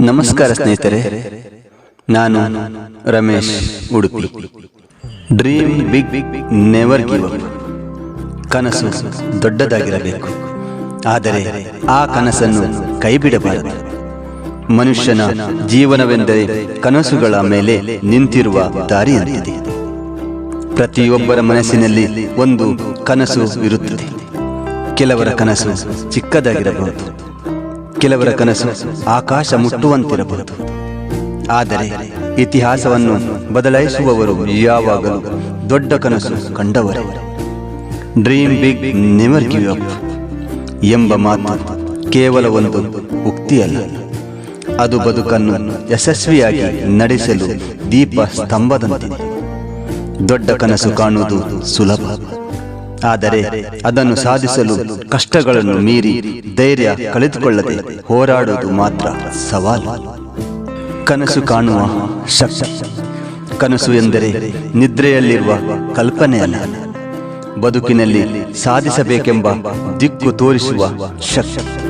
ನಮಸ್ಕಾರ ಸ್ನೇಹಿತರೆ. ನಾನು Ramesh Udupi. Dream big never give up ಕನಸು ದೊಡ್ಡದಾಗಿರಬೇಕು. ಆದರೆ ಆ ಕನಸನ್ನು ಕೈಬಿಡಬಾರದು. ಮನುಷ್ಯನ ಜೀವನವೆಂದರೆ ಕನಸುಗಳ ಮೇಲೆ ನಿಂತಿರುವ ದಾರಿಯಂತಿದೆ. ಪ್ರತಿಯೊಬ್ಬರ ಮನಸ್ಸಿನಲ್ಲಿ ಒಂದು ಕನಸು ಇರುತ್ತದೆ. ಕೆಲವರ ಕನಸು ಚಿಕ್ಕದಾಗಿರಬಹುದು. ಕೆಲವರ ಕನಸು ಆಕಾಶ ಮುಟ್ಟುವಂತಿರಬಹುದು. ಆದರೆ ಇತಿಹಾಸವನ್ನು ಬದಲಾಯಿಸುವವರು ಯಾವಾಗಲೂ ದೊಡ್ಡ ಕನಸು ಕಂಡವರು. Dream big never give up ಎಂಬ ಮಾತು ಕೇವಲ ಒಂದು ಉಕ್ತಿಯಲ್ಲ. ಅದು ಬದುಕನ್ನು ಯಶಸ್ವಿಯಾಗಿ ನಡೆಸಲು ದೀಪ ಸ್ತಂಭದಂತಿದೆ. ದೊಡ್ಡ ಕನಸು ಕಾಣುವುದು ಸುಲಭ. ಆದರೆ ಅದನ್ನು ಸಾಧಿಸಲು ಕಷ್ಟಗಳನ್ನು ಮೀರಿ ಧೈರ್ಯ ಕಳೆದುಕೊಳ್ಳದೆ ಹೋರಾಡುವುದು ಮಾತ್ರ ಸವಾಲು. ಕನಸು ಕಾಣುವ ಶಕ್ತಿ. ಕನಸು ಎಂದರೆ ನಿದ್ರೆಯಲ್ಲಿರುವ ಕಲ್ಪನೆಯಲ್ಲ. ಬದುಕಿನಲ್ಲಿ ಸಾಧಿಸಬೇಕೆಂಬ ದಿಕ್ಕು ತೋರಿಸುವ ಶಕ್ತಿ.